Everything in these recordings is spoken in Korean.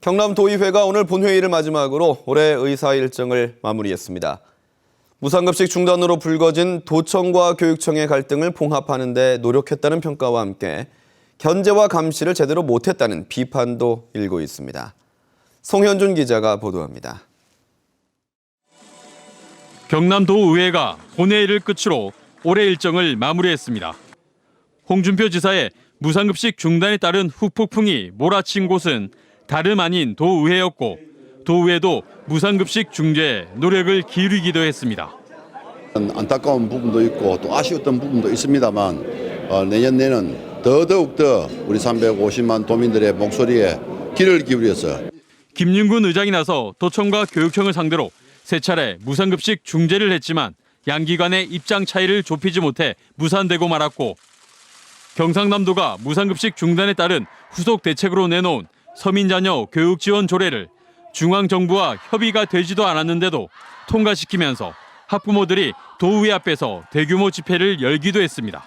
경남도의회가 오늘 본회의를 마지막으로 올해 의사 일정을 마무리했습니다. 무상급식 중단으로 불거진 도청과 교육청의 갈등을 봉합하는 데 노력했다는 평가와 함께 견제와 감시를 제대로 못했다는 비판도 일고 있습니다. 송현준 기자가 보도합니다. 경남도 의회가 본회의를 끝으로 올해 일정을 마무리했습니다. 홍준표 지사의 무상급식 중단에 따른 후폭풍이 몰아친 곳은 다름 아닌 도의회였고 도의회도 무상급식 중재에 노력을 기울이기도 했습니다. 안타까운 부분도 있고 또 아쉬웠던 부분도 있습니다만 어, 내년 내는 더더욱 더 우리 350만 도민들의 목소리에 귀를 기울여서 김윤군 의장이 나서 도청과 교육청을 상대로 세 차례 무상급식 중재를 했지만 양기관의 입장 차이를 좁히지 못해 무산되고 말았고 경상남도가 무상급식 중단에 따른 후속 대책으로 내놓은 서민 자녀 교육 지원 조례를 중앙 정부와 협의가 되지도 않았는데도 통과시키면서 학부모들이 도의회 앞에서 대규모 집회를 열기도 했습니다.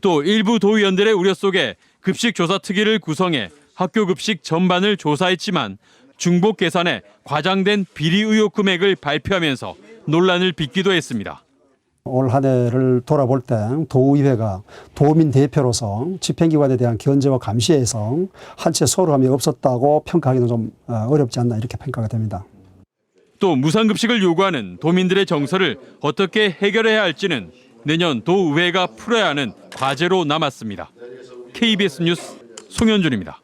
또 일부 도의원들의 우려 속에 급식 조사 특위를 구성해 학교 급식 전반을 조사했지만 중복 계산에 과장된 비리 의혹 금액을 발표하면서 논란을 빚기도 했습니다. 올 한 해를 돌아볼 때 도의회가 도민 대표로서 집행기관에 대한 견제와 감시에서 한채 소홀함이 없었다고 평가하기는 좀 어, 어렵지 않나 이렇게 평가가 됩니다. 또 무상급식을 요구하는 도민들의 정서를 어떻게 해결해야 할지는 내년 도의회가 풀어야 하는 과제로 남았습니다. KBS 뉴스 송현준입니다.